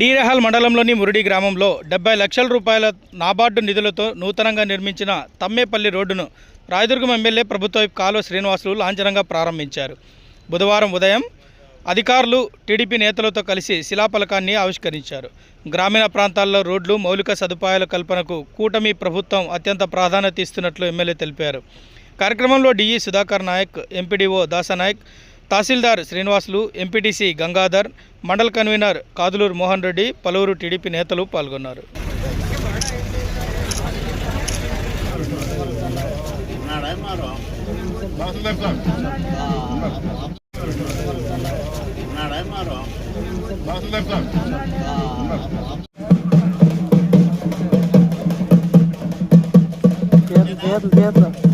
డీరెహాల్ మండలంలోని మురుడి గ్రామంలో డెబ్బై లక్షల రూపాయల నాబార్డు నిధులతో నూతనంగా నిర్మించిన తమ్మేపల్లి రోడ్డును రాయదుర్గం ఎమ్మెల్యే ప్రభుత్వ కాలువ శ్రీనివాసులు లాంఛనంగా ప్రారంభించారు. బుధవారం ఉదయం అధికారులు టీడీపీ నేతలతో కలిసి శిలాఫలకాన్ని ఆవిష్కరించారు. గ్రామీణ ప్రాంతాల్లో రోడ్లు మౌలిక సదుపాయాల కల్పనకు కూటమి ప్రభుత్వం అత్యంత ప్రాధాన్యత ఇస్తున్నట్లు ఎమ్మెల్యే తెలిపారు. కార్యక్రమంలో DE Sudhakar Nayak MPDO Dasanayak tahsildar Srinivasulu MPTC Gangadhar mandal convener Kaduluru Mohan Reddy పలువురు టీడీపీ నేతలు పాల్గొన్నారు. చేతులు చేతులు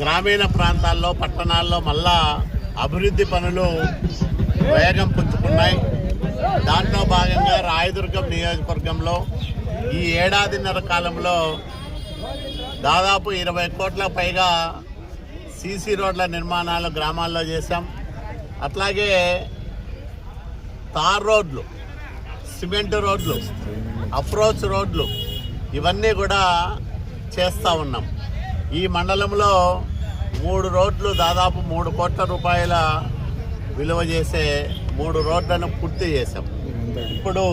గ్రామీణ ప్రాంతాల్లో పట్టణాల్లో మళ్ళా అభివృద్ధి పనులు వేగం పుచ్చుకున్నాయి. దాంట్లో భాగంగా రాయదుర్గం నియోజకవర్గంలో ఈ ఏడాదిన్నర కాలంలో దాదాపు ఇరవై కోట్ల పైగా సీసీ రోడ్ల నిర్మాణాలు గ్రామాల్లో చేశాం. అట్లాగే తార్ రోడ్లు సిమెంట్ రోడ్లు అప్రోచ్ రోడ్లు ఇవన్నీ కూడా చేస్తూ ఉన్నాం. ఈ మండలంలో మూడు రోడ్లు దాదాపు మూడు కోట్ల రూపాయల విలువ చేసే మూడు రోడ్లను పూర్తి చేశాం. ఇప్పుడు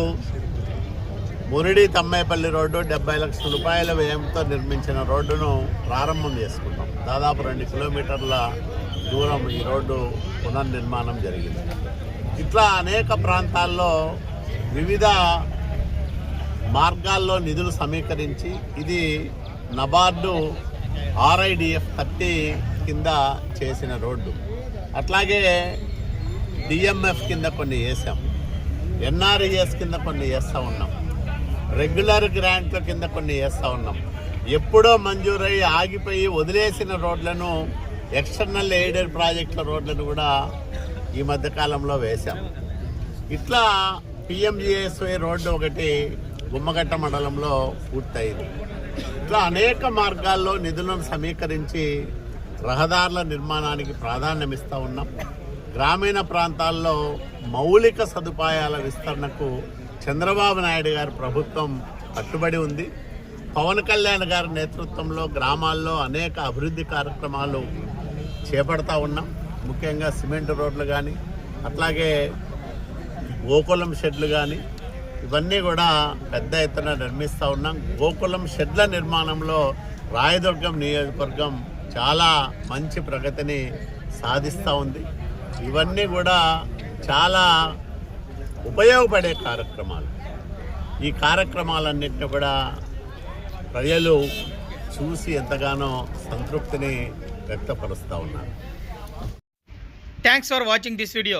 మురిడి తమ్మేపల్లి రోడ్డు డెబ్బై లక్షల రూపాయల వ్యయంతో నిర్మించిన రోడ్డును ప్రారంభం చేసుకున్నాం. దాదాపు రెండు కిలోమీటర్ల దూరం ఈ రోడ్డు పునర్నిర్మాణం జరిగింది. ఇట్లా అనేక ప్రాంతాల్లో వివిధ మార్గాల్లో నిధులు సమీకరించి ఇది నబార్డు ఆర్ఐడిఎఫ్ థర్టీ కింద చేసిన రోడ్డు. అట్లాగే డిఎంఎఫ్ కింద కొన్ని వేసాం. ఎన్ఆర్ఈఎస్ కింద కొన్ని వేస్తూ ఉన్నాం. రెగ్యులర్ గ్రాంట్ల కింద కొన్ని వేస్తూ ఉన్నాం. ఎప్పుడో మంజూరై ఆగిపోయి వదిలేసిన రోడ్లను ఎక్స్టర్నల్ ఎయిడెడ్ ప్రాజెక్టుల రోడ్లను కూడా ఈ మధ్యకాలంలో వేశాం. ఇట్లా పిఎంజిఎస్వై రోడ్డు ఒకటి గుమ్మగట్ట మండలంలో పూర్తయింది. ఇట్లా అనేక మార్గాల్లో నిధులను సమీకరించి రహదారుల నిర్మాణానికి ప్రాధాన్యమిస్తూ ఉన్నాం. గ్రామీణ ప్రాంతాల్లో మౌలిక సదుపాయాల విస్తరణకు చంద్రబాబు నాయుడు గారి ప్రభుత్వం కట్టుబడి ఉంది. పవన్ కళ్యాణ్ గారి నేతృత్వంలో గ్రామాల్లో అనేక అభివృద్ధి కార్యక్రమాలు చేపడతా ఉన్నాం. ముఖ్యంగా సిమెంట్ రోడ్లు కానీ అట్లాగే గోకులం షెడ్లు కానీ ఇవన్నీ కూడా పెద్ద ఎత్తున నిర్మిస్తూ ఉన్నాం. గోకులం షెడ్ల నిర్మాణంలో రాయదుర్గం నియోజకవర్గం చాలా మంచి ప్రగతిని సాధిస్తూ ఉంది. ఇవన్నీ కూడా చాలా ఉపయోగపడే కార్యక్రమాలు. ఈ కార్యక్రమాలన్నింటినీ కూడా ప్రజలు చూసి ఎంతగానో సంతృప్తిని వ్యక్తపరుస్తూ ఉన్నారు. Thanks for watching this video